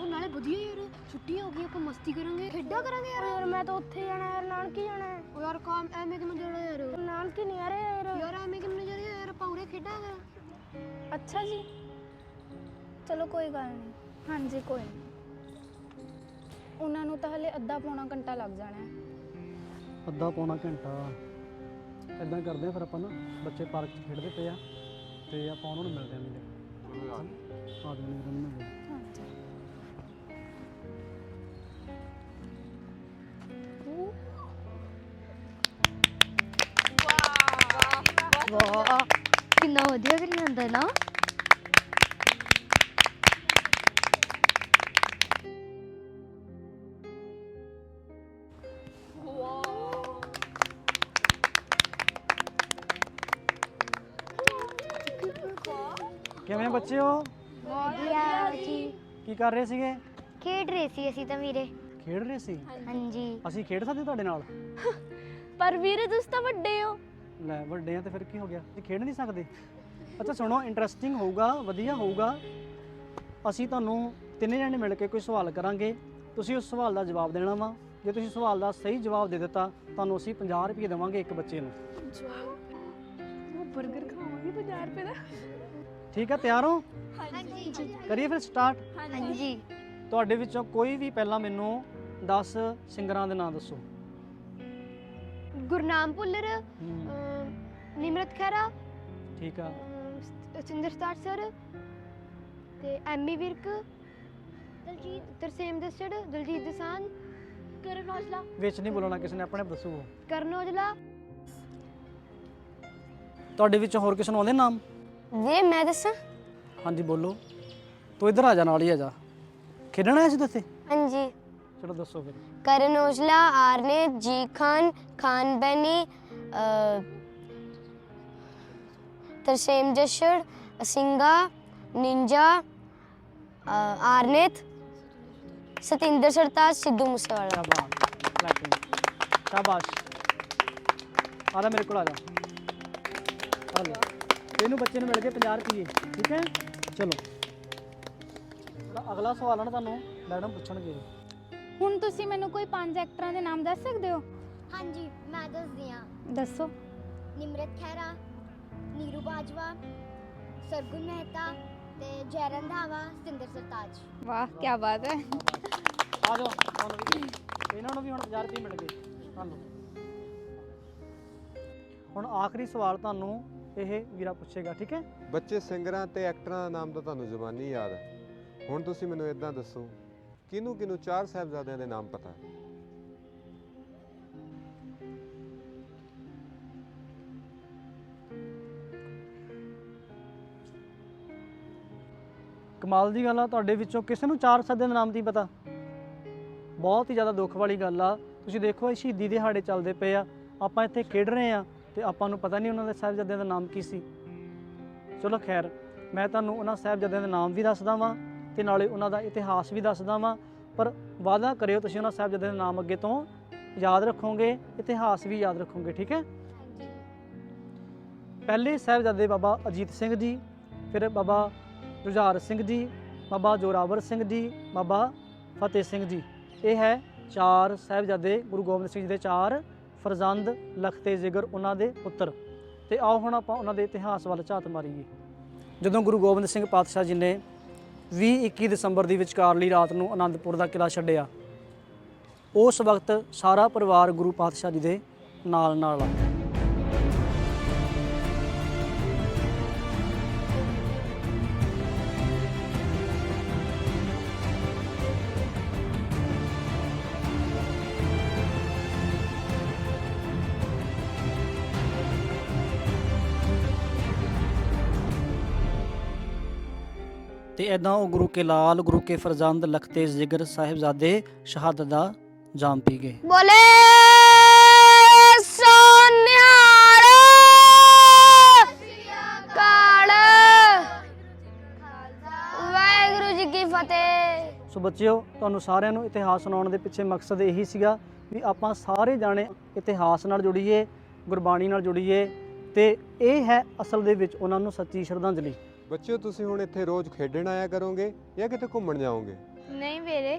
ਉਹ ਨਾਲੇ ਵਧੀਆ ਯਾਰ ਛੁੱਟੀਆਂ ਹੋ ਗਈਆਂ ਆਪਾਂ ਮਸਤੀ ਕਰਾਂਗੇ। ਖੇਡਾਂ ਕਰਾਂਗੇ ਯਾਰ। ਯਾਰ ਮੈਂ ਤਾਂ ਉੱਥੇ ਜਾਣਾ ਯਾਰ ਨਾਨਕੀ ਜਾਣਾ ਹੈ। ਉਹ ਯਾਰ ਕੰਮ ਐਵੇਂ ਕਿਵੇਂ ਜਾਣਾ ਯਾਰ? ਨਾਨਕੀ ਨਹੀਂ ਆ ਰਹੇ ਯਾਰ। ਯਾਰ ਐਵੇਂ ਕਿਵੇਂ ਜਾਣਾ ਯਾਰ? ਆਪਾਂ ਉਰੇ ਖੇਡਾਂਗੇ ਅੱਛਾ ਜੀ। ਚਲੋ ਕੋਈ ਗੱਲ ਨਹੀਂ। ਹਾਂਜੀ ਕੋਈ ਨਹੀਂ। ਉਹਨਾਂ ਨੂੰ ਤਾਂ ਹਲੇ ਅੱਧਾ ਪੌਣਾ ਘੰਟਾ ਲੱਗ ਜਾਣਾ ਹੈ। ਅੱਧਾ ਪੌਣਾ ਘੰਟਾ। ਇਦਾਂ ਕਰਦੇ ਆ ਫਿਰ ਆਪਾਂ ਨਾ ਬੱਚੇ ਪਾਰਕ 'ਚ ਖੇਡਦੇ ਪਏ ਆ ਤੇ ਆਪਾਂ ਉਹਨਾਂ ਨੂੰ ਮਿਲਦੇ ਆਂ ਮਿਲੇ ਆ ਗਏ ਨੇ ਰੰਨ ਮਿਲੇ ਹਾਂਜੀ ਵਾਹ ਕਿੰਨਾ ਵਧੀਆ ਕਰੀ ਜਾਂਦਾ ਨਾ ਕਿਵੇਂ ਬੱਚੇ ਹੋ? ਵਧੀਆ ਜੀ ਕੀ ਕਰ ਰਹੇ ਸੀਗੇ? ਖੇਡ ਰਹੇ ਸੀ ਅਸੀਂ ਤਾਂ ਵੀਰੇ। ਖੇਡ ਰਹੇ ਸੀ? ਹਾਂਜੀ। ਅਸੀਂ ਖੇਡ ਸਕਦੇ ਤੁਹਾਡੇ ਨਾਲ? ਪਰ ਵੀਰੇ ਤੁਸੀਂ ਤਾਂ ਵੱਡੇ ਹੋ। ਲੈ ਵੱਡੇ ਆ ਤੇ ਫਿਰ ਕੀ ਹੋ ਗਿਆ? ਅਸੀਂ ਖੇਡ ਨਹੀਂ ਸਕਦੇ। ਅੱਛਾ ਸੁਣੋ ਇੰਟਰਸਟਿੰਗ ਹੋਊਗਾ ਵਧੀਆ ਹੋਊਗਾ। ਅਸੀਂ ਤੁਹਾਨੂੰ ਤਿੰਨੇ ਜਣੇ ਮਿਲ ਕੇ ਕੋਈ ਸਵਾਲ ਕਰਾਂਗੇ। ਤੁਸੀਂ ਉਸ ਸਵਾਲ ਦਾ ਜਵਾਬ ਦੇਣਾ ਵਾ। ਜੇ ਤੁਸੀਂ ਸਵਾਲ ਦਾ ਸਹੀ ਜਵਾਬ ਦੇ ਦਿੱਤਾ ਤੁਹਾਨੂੰ ਅਸੀਂ 50 ਰੁਪਏ ਦੇਵਾਂਗੇ ਇੱਕ ਬੱਚੇ ਨੂੰ। ਉਹ 버ਗਰ ਖਾਵਾਂਗੇ 50 ਰੁਪਏ ਦਾ? ਠੀਕ ਹੈ ਤਿਆਰ ਹੋ? ਹਾਂਜੀ। ਕਰੀਏ ਫਿਰ ਸਟਾਰਟ ਹਾਂਜੀ। ਤੁਹਾਡੇ ਵਿੱਚੋਂ ਕੋਈ ਵੀ ਪਹਿਲਾਂ ਮੈਨੂੰ 10 ਸਿੰਗਰਾਂ ਦੇ ਨਾਂ ਦੱਸੋ। ਗੁਰਨਾਮ ਭੁੱਲਰ ਹਮ, ਅਮ, ਨਿਮਰਤ ਖਹਿਰਾ ਠੀਕ ਆ। ਅਮ, ਸ- ਸਟਾਰ ਸਰ ਤੇ ਐਮੀ ਵਿਰਕ ਦਲਜੀਤ। ਤਰਸੇਮ ਦਸੜ ਦਲਜੀਤ ਦਸਾਨ ਕਰਨ ਔਜਲਾ। ਵਿੱਚ ਨਹੀਂ ਬੋਲਣਾ ਕਿਸੇ ਨੇ ਆਪਣੇ ਆਪ ਦੱਸੋ। ਕਰਨ ਔਜਲਾ। ਤੁਹਾਡੇ ਵਿੱਚੋਂ ਹੋਰ ਕਿਸੇ ਨੂੰ ਆਉਂਦੇ ਨਾਮ? ਵੀਰੇ ਮੈਂ ਦੱਸਾਂ? ਹਾਂਜੀ ਬੋਲੋ। ਤੂੰ ਇੱਧਰ ਆ ਜਾ ਨਾਲ ਹੀ ਆ ਜਾ। ਖੇਡਣ ਆਇਆ ਸੀ ਇੱਥੇ? ਹਾਂਜੀ। ਚਲੋ ਦੱਸੋ ਫਿਰ। Karan Aujla R Nait G Khan Khan Benny Tarsem Jassar Singhaa Ninja R Nait Satinder Sartaaj Sidhu Moosewala. ਸ਼ਾਬਾਸ਼। ਸ਼ਾਬਾਸ਼। ਆ ਜਾ ਮੇਰੇ ਕੋਲ ਆ ਜਾ। ਆ ਲੈ। ਇਹਨੂੰ ਬੱਚੇ ਨੂੰ ਮਿਲ ਗਏ 50 ਰੁਪਏ ਠੀਕ ਹੈ? ਚਲੋ। ਅਗਲਾ ਸਵਾਲ ਨਾ ਤੁਹਾਨੂੰ ਮੈਡਮ ਪੁੱਛਣਗੇ। ਹੁਣ ਤੁਸੀਂ ਮੈਨੂੰ ਕੋਈ ਪੰਜ ਐਕਟਰਾਂ ਦੇ ਨਾਮ ਦੱਸ ਸਕਦੇ ਹੋ? ਹਾਂਜੀ ਮੈਂ ਦੱਸਦੀ ਹਾਂ। ਦੱਸੋ। ਨਿਮਰਤ ਖਹਿਰਾ ਨੀਰੂ ਬਾਜਵਾ ਸਰਗੁਣ ਮਹਿਤਾ ਤੇ ਜੈਰਨ ਧਾਵਾ ਸਤਿੰਦਰ ਸਰਤਾਜ। ਵਾਹ ਕੀ ਬਾਤ ਹੈ। ਆ ਜਾਓ ਤੁਹਾਨੂੰ ਵੀ ਇਹਨਾਂ ਨੂੰ ਵੀ ਹੁਣ 50 ਰੁਪਏ ਮਿਲ ਗਏ। ਤੁਹਾਨੂੰ ਹੁਣ ਆਖਰੀ ਸਵਾਲ ਤੁਹਾਨੂੰ ਇਹ ਵੀਰਾ ਪੁੱਛੇਗਾ ਠੀਕ ਹੈ? ਬੱਚੇ ਸਿੰਗਰਾਂ ਤੇ ਐਕਟਰਾਂ ਦਾ ਨਾਮ ਤਾਂ ਤੁਹਾਨੂੰ ਜ਼ੁਬਾਨੀ ਯਾਦ ਹੈ। ਹੁਣ ਤੁਸੀਂ ਮੈਨੂੰ ਇਦਾਂ ਦੱਸੋ ਕਿਹਨੂੰ ਕਿਹਨੂੰ ਚਾਰ ਸਾਹਿਬਜ਼ਾਦਿਆਂ ਦੇ ਨਾਮ ਪਤਾ? ਹੈ ਕਮਾਲ ਦੀ ਗੱਲ ਆ ਤੁਹਾਡੇ ਵਿੱਚੋਂ ਕਿਸੇ ਨੂੰ ਚਾਰ ਸੱਦੇ ਦੇ ਨਾਮ ਨਹੀਂ ਪਤਾ। ਬਹੁਤ ਹੀ ਜ਼ਿਆਦਾ ਦੁੱਖ ਵਾਲੀ ਗੱਲ ਆ। ਤੁਸੀਂ ਦੇਖੋ ਇਹ ਸ਼ਹੀਦੀ ਦਿਹਾੜੇ ਚੱਲਦੇ ਪਏ ਆ। ਆਪਾਂ ਇੱਥੇ ਖੇਡ ਰਹੇ ਆ। ਤੇ ਆਪਾਂ ਨੂੰ ਪਤਾ ਨਹੀਂ ਉਹਨਾਂ ਦੇ ਸਾਹਿਬਜ਼ਾਦਿਆਂ ਦਾ ਨਾਮ ਕੀ ਸੀ। ਚਲੋ ਖੈਰ ਮੈਂ ਤੁਹਾਨੂੰ ਉਹਨਾਂ ਸਾਹਿਬਜ਼ਾਦਿਆਂ ਦੇ ਨਾਮ ਵੀ ਦੱਸਦਾ ਵਾਂ ਤੇ ਨਾਲੇ ਉਹਨਾਂ ਦਾ ਇਤਿਹਾਸ ਵੀ ਦੱਸਦਾ ਵਾਂ ਪਰ ਵਾਅਦਾ ਕਰਿਓ ਤੁਸੀਂ ਉਹਨਾਂ ਸਾਹਿਬਜ਼ਾਦਿਆਂ ਦੇ ਨਾਮ ਅੱਗੇ ਤੋਂ ਯਾਦ ਰੱਖੋਗੇ ਇਤਿਹਾਸ ਵੀ ਯਾਦ ਰੱਖੋਗੇ ਠੀਕ ਹੈ? ਪਹਿਲੇ ਸਾਹਿਬਜ਼ਾਦੇ ਬਾਬਾ ਅਜੀਤ ਸਿੰਘ ਜੀ ਫਿਰ ਬਾਬਾ ਜੁਝਾਰ ਸਿੰਘ ਜੀ ਬਾਬਾ ਜੋਰਾਵਰ ਸਿੰਘ ਜੀ ਬਾਬਾ ਫਤਿਹ ਸਿੰਘ ਜੀ। ਇਹ ਹੈ ਚਾਰ ਸਾਹਿਬਜ਼ਾਦੇ ਗੁਰੂ ਗੋਬਿੰਦ ਸਿੰਘ ਜੀ ਦੇ ਚਾਰ ਫਰਜ਼ੰਦ, ਲਖਤੇ ਜਿਗਰ ਉਹਨਾਂ ਦੇ ਪੁੱਤਰ। ਤੇ ਆਓ ਹੁਣ ਆਪਾਂ ਉਹਨਾਂ ਦੇ ਇਤਿਹਾਸ ਵੱਲ ਝਾਤ ਮਾਰੀਏ। ਜਦੋਂ ਗੁਰੂ ਗੋਬਿੰਦ ਸਿੰਘ ਪਾਤਸ਼ਾਹ ਜੀ ਨੇ 20 21 ਦਸੰਬਰ ਦੀ ਵਿਚਕਾਰਲੀ ਰਾਤ ਨੂੰ ਆਨੰਦਪੁਰ ਦਾ ਕਿਲਾ ਛੱਡਿਆ, ਉਸ ਵਕਤ ਸਾਰਾ ਪਰਿਵਾਰ ਗੁਰੂ ਪਾਤਸ਼ਾਹ ਜੀ ਦੇ ਨਾਲ ਨਾਲ ਆ। ਤੇ ਐਦਾਂ ਉਹ ਗੁਰੂ ਕੇ ਲਾਲ ਗੁਰੂ ਕੇ ਫਰਜ਼ੰਦ ਲਖਤੇ ਜਿਗਰ ਸਾਹਿਬਜ਼ਾਦੇ ਸ਼ਹਾਦਤ ਦਾ ਜਾਮ ਪੀ ਗਏ। ਬੋਲੇ ਸੋਨਿਆਲ ਕਾਲ। ਵਾਹਿਗੁਰੂ ਜੀ ਕੀ ਫਤਿਹ। ਸੋ ਬੱਚਿਓ ਤੁਹਾਨੂੰ ਸਾਰਿਆਂ ਨੂੰ ਇਤਿਹਾਸ ਸੁਣਾਉਣ ਦੇ ਪਿੱਛੇ ਮਕਸਦ ਇਹੀ ਸੀਗਾ ਵੀ ਆਪਾਂ ਸਾਰੇ ਜਾਣੇ ਇਤਿਹਾਸ ਨਾਲ ਜੁੜੀਏ ਗੁਰਬਾਣੀ ਨਾਲ ਜੁੜੀਏ ਤੇ ਇਹ ਹੈ ਅਸਲ ਦੇ ਵਿੱਚ ਉਹਨਾਂ ਨੂੰ ਸੱਚੀ ਸ਼ਰਧਾਂਜਲੀ। ਬੱਚਿਓ ਤੁਸੀਂ ਹੁਣ ਇੱਥੇ ਰੋਜ਼ ਖੇਡਣ ਆਇਆ ਕਰੋਗੇ ਜਾਂ ਕਿਤੇ ਘੁੰਮਣ ਜਾਓਗੇ? ਨਹੀਂ ਵੀਰੇ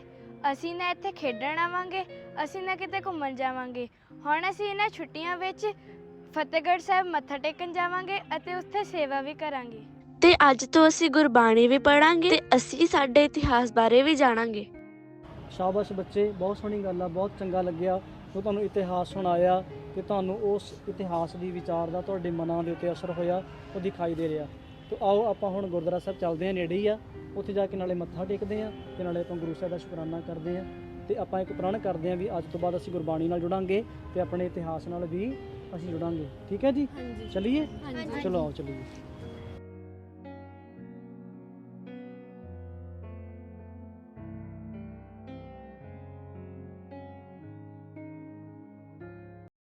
ਅਸੀਂ ਨਾ ਇੱਥੇ ਖੇਡਣ ਆਵਾਂਗੇ ਅਸੀਂ ਨਾ ਕਿਤੇ ਘੁੰਮਣ ਜਾਵਾਂਗੇ। ਹੁਣ ਅਸੀਂ ਇਹਨਾਂ ਛੁੱਟੀਆਂ ਵਿੱਚ ਫਤਿਹਗੜ੍ਹ ਸਾਹਿਬ ਮੱਥਾ ਟੇਕਣ ਜਾਵਾਂਗੇ ਅਤੇ ਉੱਥੇ ਸੇਵਾ ਵੀ ਕਰਾਂਗੇ। ਤੇ ਅੱਜ ਤੋਂ ਅਸੀਂ ਗੁਰਬਾਣੀ ਵੀ ਪੜਾਂਗੇ ਤੇ ਅਸੀਂ ਸਾਡੇ ਇਤਿਹਾਸ ਬਾਰੇ ਵੀ ਜਾਣਾਂਗੇ। ਸ਼ਾਬਾਸ਼ ਬੱਚੇ ਬਹੁਤ ਸੋਹਣੀ ਗੱਲ ਆ ਬਹੁਤ ਚੰਗਾ ਲੱਗਿਆ। ਜੋ ਤੁਹਾਨੂੰ ਇਤਿਹਾਸ ਸੁਣਾਇਆ ਤੇ ਤੁਹਾਨੂੰ ਉਸ ਇਤਿਹਾਸ ਦੀ ਵਿਚਾਰ ਦਾ ਤੁਹਾਡੇ ਮਨਾਂ ਦੇ ਉੱਤੇ ਅਸਰ ਹੋਇਆ ਉਹ ਦਿਖਾਈ ਦੇ ਰਿਹਾ। ਤੇ ਆਓ ਆਪਾਂ ਹੁਣ ਗੁਰਦੁਆਰਾ ਸਾਹਿਬ ਚੱਲਦੇ ਹਾਂ ਨੇੜੇ ਹੀ ਆ। ਉੱਥੇ ਜਾ ਕੇ ਨਾਲੇ ਮੱਥਾ ਟੇਕਦੇ ਆ ਤੇ ਨਾਲੇ ਆਪਾਂ ਗੁਰੂ ਸਾਹਿਬ ਦਾ ਸ਼ੁਕਰਾਨਾ ਕਰਦੇ ਆ ਤੇ ਆਪਾਂ ਇੱਕ ਪ੍ਰਣ ਕਰਦੇ ਆ ਵੀ ਅੱਜ ਤੋਂ ਬਾਅਦ ਅਸੀਂ ਗੁਰਬਾਣੀ ਨਾਲ ਜੁੜਾਂਗੇ ਤੇ ਆਪਣੇ ਇਤਿਹਾਸ ਨਾਲ ਵੀ ਅਸੀਂ ਜੁੜਾਂਗੇ। ਠੀਕ ਹੈ ਜੀ? ਚਲਿਏ? ਚਲੋ ਆਓ ਚਲੀਏ।